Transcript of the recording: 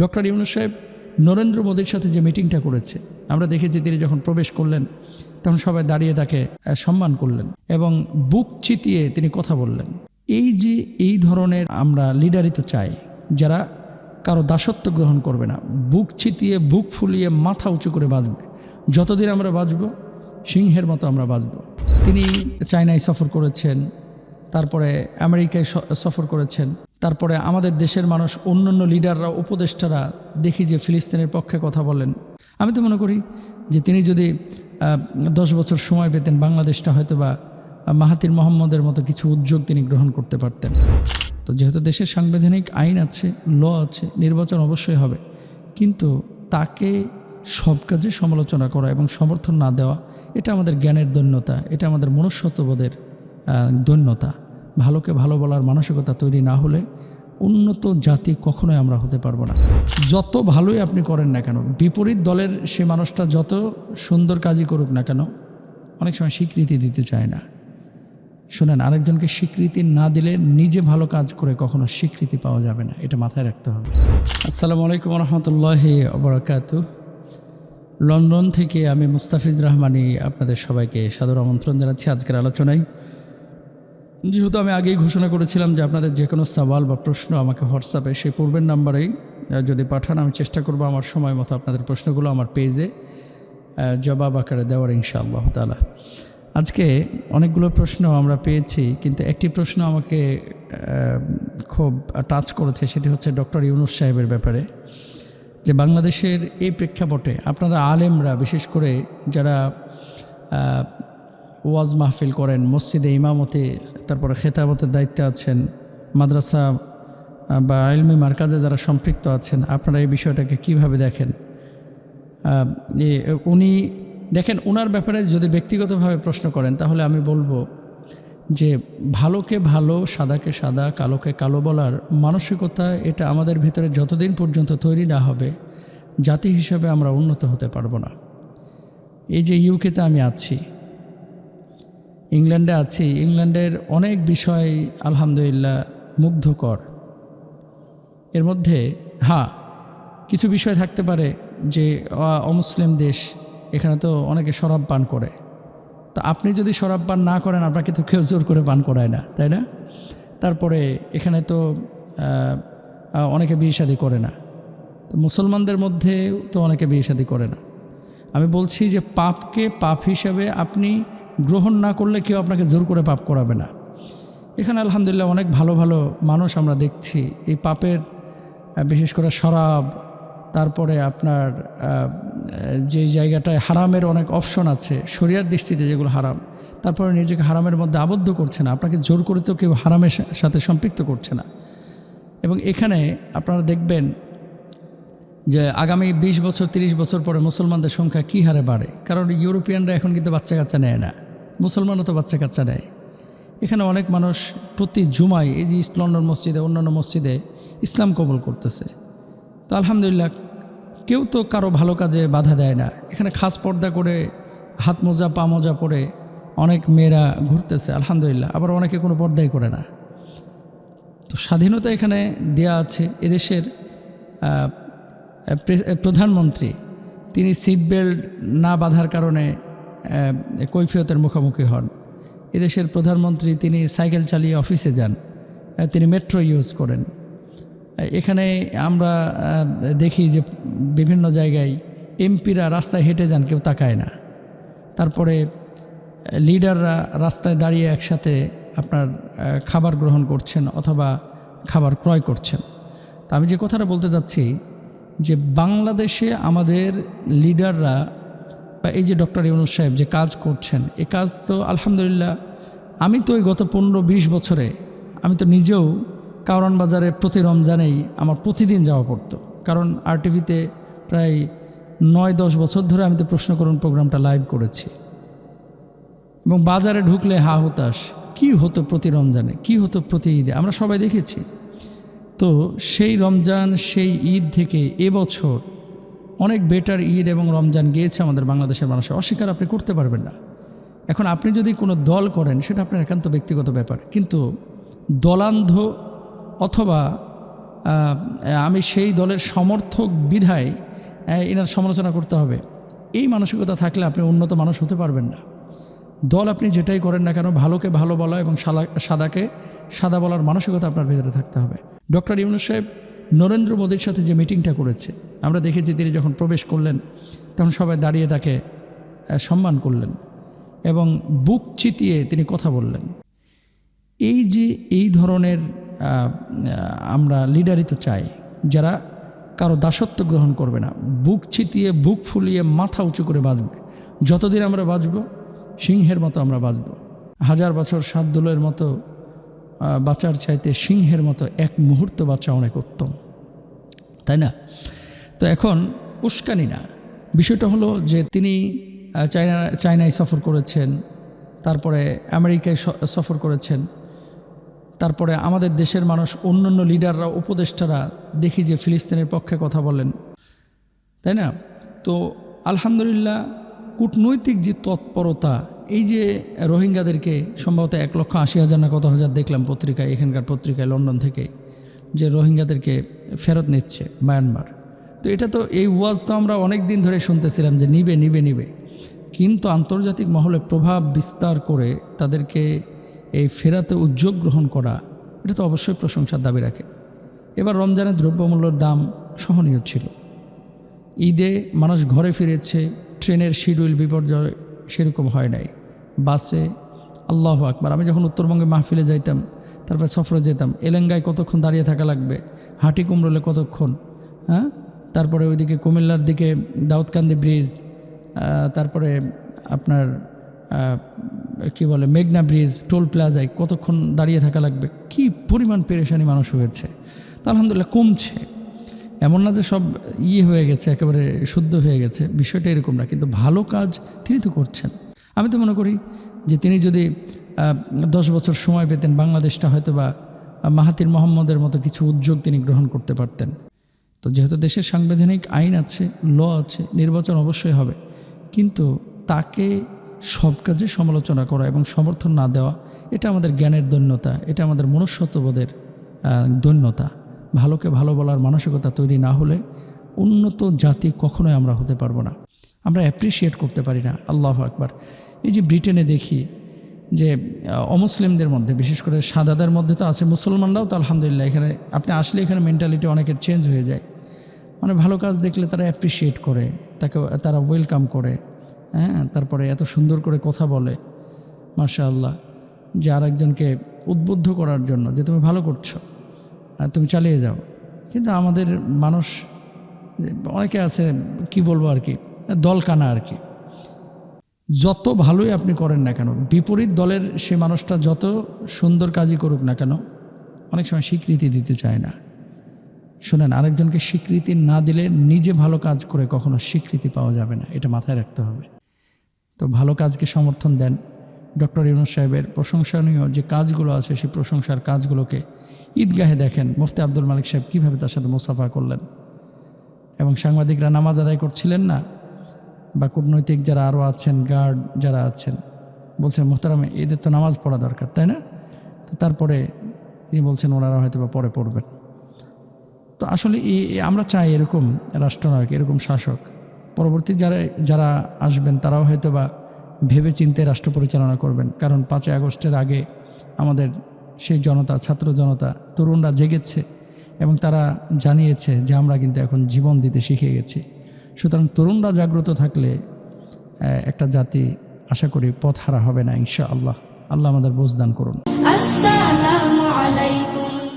Doctor Yunus সাহেব নরেন্দ্র মোদীর সাথে যে মিটিংটা করেছে, আমরা দেখেছি তিনি যখন প্রবেশ করলেন, তখন সবাই দাঁড়িয়ে তাকে সম্মান করলেন এবং বুক চিতিয়ে তিনি কথা বললেন। এই যে এই ধরনের আমরা লিডারই তো চাই, যারা কারও দাসত্ব গ্রহণ করবে না, বুক চিতিয়ে, বুক ফুলিয়ে মাথা উঁচু করে বাঁচবে। যতদিন আমরা বাঁচব, সিংহের মতো আমরা বাঁচব। তিনি চায়নায় সফর করেছেন, তারপরে আমেরিকায় সফর করেছেন। তারপরে আমাদের দেশের মানুষ অন্য অন্য লিডাররা, উপদেষ্টারা দেখি যে ফিলিস্তিনের পক্ষে কথা বলেন। আমি তো মনে করি যে তিনি যদি দশ বছর সময় পেতেন বাংলাদেশটা হয়তো বা মাহাতির মোহাম্মদের মতো কিছু উদ্যোগ তিনি গ্রহণ করতে পারতেন। তো যেহেতু দেশের সাংবিধানিক আইন আছে, ল আছে, নির্বাচন অবশ্যই হবে। কিন্তু তাকে সব কাজে সমালোচনা করা এবং সমর্থন না দেওয়া, এটা আমাদের জ্ঞানের দৈন্যতা, এটা আমাদের মনুষ্যত্ববোধের দৈন্যতা। ভালোকে ভালো বলার মানসিকতা তৈরি না হলে উন্নত জাতি কখনোই আমরা হতে পারব না। যত ভালোই আপনি করেন না কেন, বিপরীত দলের সে মানুষটা যত সুন্দর কাজই করুক না কেন, অনেক সময় স্বীকৃতি দিতে চায় না। শোনেন, আরেকজনকে স্বীকৃতি না দিলে নিজে ভালো কাজ করে কখনো স্বীকৃতি পাওয়া যাবে না, এটা মাথায় রাখতে হবে। আসসালামু আলাইকুম রহমতুল্লাহি অবরাকাত লন্ডন থেকে আমি মুস্তাফিজ রহমানি আপনাদের সবাইকে সাদর আমন্ত্রণ জানাচ্ছি আজকের আলোচনায়। যেহেতু আমি আগেই ঘোষণা করেছিলাম যে আপনাদের যে কোনো সওয়াল বা প্রশ্ন আমাকে হোয়াটসঅ্যাপে, সেই পূর্বের নাম্বারেই যদি পাঠান, আমি চেষ্টা করব আমার সময় মতো আপনাদের প্রশ্নগুলো আমার পেজে জবাব আকারে দেওয়ার, ইনশাআল্লাহ তালা আজকে অনেকগুলো প্রশ্ন আমরা পেয়েছি, কিন্তু একটি প্রশ্ন আমাকে খুব টাচ করেছে, সেটি হচ্ছে ডক্টর ইউনুস সাহেবের ব্যাপারে, যে বাংলাদেশের এই প্রেক্ষাপটে আপনারা আলেমরা, বিশেষ করে যারা ওয়াজ মাহফিল করেন, মসজিদে ইমামতে, তারপরে খেতাবতের দায়িত্বে আছেন, মাদ্রাসা বা আলমি মার্কাজে যারা সম্পৃক্ত আছেন, আপনারা এই বিষয়টাকে কীভাবে দেখেন? উনি, দেখেন ওনার ব্যাপারে যদি ব্যক্তিগতভাবে প্রশ্ন করেন, তাহলে আমি বলব যে ভালোকে ভালো, সাদাকে সাদা, কালোকে কালো বলার মানসিকতা এটা আমাদের ভিতরে যতদিন পর্যন্ত তৈরি না হবে, জাতি হিসাবে আমরা উন্নত হতে পারব না। এই যে ইউকেতে আমি আছি ইংল্যান্ডে আছি। ইংল্যান্ডের অনেক বিষয় আলহামদুলিল্লাহ মুগ্ধকর। এর মধ্যে হ্যাঁ কিছু বিষয় থাকতে পারে যে অমুসলিম দেশ এখানে তো অনেকে শরাব পান করে। তো আপনি যদি শরাব পান না করেন, আপনাকে তো কেউ জোর করে পান করায় না, তাই না? তারপরে এখানে তো অনেকে বিয়ে শাদী করে না। তো মুসলমানদের মধ্যে তো অনেকে বিয়ে শাদী করে না। আমি বলছি যে, পাপকে পাপ হিসাবে আপনি গ্রহণ না করলে কেউ আপনাকে জোর করে পাপ করাবে না। এখানে আলহামদুলিল্লাহ অনেক ভালো ভালো মানুষ আমরা দেখছি। এই পাপের বিশেষ করে শরাব, তারপরে আপনার যে জায়গাটায় হারামের অনেক অপশন আছে শরিয়ার দৃষ্টিতে যেগুলো হারাম, তারপরে নিজেকে হারামের মধ্যে আবদ্ধ করছে না। আপনাকে জোর করে তো কেউ হারামের সাথে সম্পৃক্ত করছে না। এবং এখানে আপনারা দেখবেন যে আগামী ২০ বছর ৩০ বছর পরে মুসলমানদের সংখ্যা কী হারে বাড়ে? কারণ ইউরোপিয়ানরা এখন কিন্তু বাচ্চা কাচ্চা নেয় না। মুসলমানও তো বাচ্চা কাচ্চা নেয়। এখানে অনেক মানুষ প্রতি জুমায় এই যে ইস্ট লন্ডন মসজিদে, অন্যান্য মসজিদে ইসলাম কবল করতেছে। তো আলহামদুলিল্লাহ, কেউ তো কারও ভালো কাজে বাধা দেয় না। এখানে খাস পর্দা করে, হাত মোজা, পা মোজা পরে অনেক মেয়েরা ঘুরতেছে, আলহামদুলিল্লাহ। আবার অনেকে কোনো পর্দাই করে না। তো স্বাধীনতা এখানে দেয়া আছে। এদেশের প্রধানমন্ত্রী, তিনি সিট বেল্ট না বাঁধার কারণে কৈফিয়তের মুখোমুখি হন। এদেশের প্রধানমন্ত্রী তিনি সাইকেল চালিয়ে অফিসে যান তিনি মেট্রো ইউজ করেন। এখানে আমরা দেখি যে বিভিন্ন জায়গায় এমপিরা রাস্তায় হেঁটে যান, কেউ তাকায় না। তারপরে লিডাররা রাস্তায় দাঁড়িয়ে একসাথে আপনার খাবার গ্রহণ করছেন অথবা খাবার ক্রয় করছেন। তা আমি যে কথাটা বলতে যাচ্ছি যে বাংলাদেশে আমাদের লিডাররা বা এই যে ডক্টর ইউনুস সাহেব যে কাজ করছেন, এ কাজ তো আলহামদুলিল্লাহ, আমি তো ওই গত পনেরো বিশ বছরে, আমি তো নিজেও কারণ বাজারে প্রতি রমজানেই আমার প্রতিদিন যাওয়া পড়তো। কারণ আরটিভিতে প্রায় নয় দশ বছর ধরে আমি তো প্রশ্ন করুন প্রোগ্রামটা লাইভ করেছি। এবং বাজারে ঢুকলে হা হতাশ, কি হতো প্রতি রমজানে, কি হতো প্রতি ঈদে, আমরা সবাই দেখেছি। তো সেই রমজান, সেই ঈদ থেকে এবছর অনেক বেটার ঈদ এবং রমজান গিয়েছে আমাদের বাংলাদেশের মানুষের। অস্বীকার আপনি করতে পারবেন না। এখন আপনি যদি কোনো দল করেন, সেটা আপনার একান্ত ব্যক্তিগত ব্যাপার। কিন্তু দলান্ধ অথবা আমি সেই দলের সমর্থক বিধায় এনার সমালোচনা করতে হবে। এই মানসিকতা থাকলে আপনি উন্নত মানুষ হতে পারবেন না। দল আপনি যেটাই করেন না কেন, ভালোকে ভালো বলা এবং সাদা সাদাকে সাদা বলার মানসিকতা আপনার ভেতরে থাকতে হবে। ডক্টর ইউনুস সাহেব নরেন্দ্র মোদীর সাথে যে মিটিংটা করেছে, আমরা দেখেছি তিনি যখন প্রবেশ করলেন, তখন সবাই দাঁড়িয়ে তাকে সম্মান করলেন এবং বুক চিতিয়ে তিনি কথা বললেন। এই যে এই ধরনের আমরা লিডারই তো চাই, যারা কারও দাসত্ব গ্রহণ করবে না, বুক ছিটিয়ে বুক ফুলিয়ে মাথা উঁচু করে বাঁচবে। যতদিন আমরা বাঁচব, সিংহের মতো আমরা বাঁচব। হাজার বছর শার্দুলের মতো বাঁচার চাইতে সিংহের মতো এক মুহূর্ত বাঁচা অনেক উত্তম। তাই না? তো এখন উস্কানি না। বিষয়টা হলো যে তিনি চায়না, চায়নায় সফর করেছেন, তারপরে আমেরিকায় সফর করেছেন, তারপরে আমাদের দেশের মানুষ অন্য অন্য লিডাররা, উপদেষ্টারা দেখি যে ফিলিস্তিনের পক্ষে কথা বলেন। তাই না? তো আলহামদুলিল্লাহ, কূটনৈতিক যে তৎপরতা এই যে রোহিঙ্গাদেরকে সম্ভবত এক লক্ষ আশি হাজার না কত হাজার দেখলাম পত্রিকায়, এখানকার পত্রিকায়, লন্ডন থেকে, যে রোহিঙ্গাদেরকে ফেরত নিচ্ছে মায়ানমার। তো এটা তো, এই ওয়াজ তো আমরা অনেক দিন ধরে শুনতেছিলাম যে নিবে নিবে নিবে। কিন্তু আন্তর্জাতিক মহলে প্রভাব বিস্তার করে তাদেরকে এই ফেরাতে উদ্যোগ গ্রহণ করা, এটা তো অবশ্যই প্রশংসার দাবি রাখে। এবার রমজানের দ্রব্যমূল্যের দাম সহনীয় ছিল। ঈদে মানুষ ঘরে ফিরেছে, ট্রেনের শিডিউল বিপর্যয় সেরকম হয় নাই। বাসে, আল্লাহ আকবার। আমি যখন উত্তরবঙ্গে মাহফিলে যাইতাম, তারপরে সফরে যেতাম, এলেঙ্গায় কতক্ষণ দাঁড়িয়ে থাকা লাগবে? হাটি কুমরোলে কতক্ষণ? হ্যাঁ? তারপরে ওইদিকে কুমিল্লার দিকে দাউদকান্দি ব্রিজ তারপরে আপনার কি বলে, মেঘনা ব্রিজ, টোল প্লাজায় কতক্ষণ দাঁড়িয়ে থাকা লাগবে? কি পরিমাণ পেরেশানি মানুষ হয়েছে। তা আলহামদুলিল্লাহ কমছে। এমন না যে সব ইয়ে হয়ে গেছে, একেবারে শুদ্ধ হয়ে গেছে, বিষয়টা এরকম না, কিন্তু ভালো কাজ তিনি তো করছেন। আমি তো মনে করি যে তিনি যদি দশ বছর সময় পেতেন, বাংলাদেশটা হয়তো বা মাহাতির মোহাম্মদের মতো কিছু উদ্যোগ তিনি গ্রহণ করতে পারতেন। তো যেহেতু দেশের সাংবিধানিক আইন আছে, ল আছে, নির্বাচন অবশ্যই হবে, কিন্তু তাকে সব কাজে সমালোচনা করা এবং সমর্থন না দেওয়া, এটা আমাদের জ্ঞানের দৈন্যতা, এটা আমাদের মনুষ্যত্ববোধের দৈন্যতা। ভালোকে ভালো বলার মানসিকতা তৈরি না হলে উন্নত জাতি কখনোই আমরা হতে পারব না। আমরা অ্যাপ্রিসিয়েট করতে পারি না। আল্লাহ আকবার। এই যে ব্রিটেনে দেখি যে অমুসলিমদের মধ্যে, বিশেষ করে সাদাদের মধ্যে তো আছে, মুসলমানরাও তো আলহামদুলিল্লাহ এখানে, আপনি আসলে এখানে মেন্টালিটি অনেকের চেঞ্জ হয়ে যায়। মানে ভালো কাজ দেখলে তারা অ্যাপ্রিসিয়েট করে, তাকে, তারা ওয়েলকাম করে হ্যাঁ তারপরে এত সুন্দর করে কথা বলে মাশা আল্লাহ যে আরেকজনকে উদ্বুদ্ধ করার জন্য, যে তুমি ভালো করছ। আর তুমি চালিয়ে যাও। কিন্তু আমাদের মানুষ, অনেকে আছে, কি বলব আর কি দলকানা আর কি। যত ভালোই আপনি করেন না কেন, বিপরীত দলের সে মানুষটা যত সুন্দর কাজই করুক না কেন, অনেক সময় স্বীকৃতি দিতে চায় না। শোনেন, আরেকজনকে স্বীকৃতি না দিলে নিজে ভালো কাজ করে কখনো স্বীকৃতি পাওয়া যাবে না, এটা মাথায় রাখতে হবে। তো ভালো কাজকে সমর্থন দেন ডক্টর ইউনুস সাহেবের প্রশংসনীয় যে কাজগুলো আছে, সেই প্রশংসার কাজগুলোকে ঈদগাহে দেখেন মুফতি আব্দুল মালিক সাহেব কীভাবে তার সাথে মোসাফা করলেন। এবং সাংবাদিকরা নামাজ আদায় করছিলেন না? বা কূটনৈতিক যারা আরও আছেন গার্ড যারা আছেন বলছেন মোহতারামে, এদের তো নামাজ পড়া দরকার, তাই না? তো তারপরে তিনি বলছেন, ওনারা হয়তো বা পরে পড়বেন। তো আসলে আমরা চাই এরকম রাষ্ট্রনায়ক, এরকম শাসক। পরবর্তী যারা যারা আসবেন, তারাও হয়তো বা ভেবেচিন্তে রাষ্ট্র পরিচালনা করবেন। কারণ পাঁচই আগস্টের আগে আমাদের সেই জনতা, ছাত্র জনতা, তরুণরা জেগেছে এবং তারা জানিয়েছে যে আমরা কিন্তু এখন জীবন দিতে শিখে গেছি। সুতরাং তরুণরা জাগ্রত থাকলে একটা জাতি আশা করি পথ হারা হবে না ইনশা আল্লাহ আল্লাহ আমাদের বোঝদান করুন।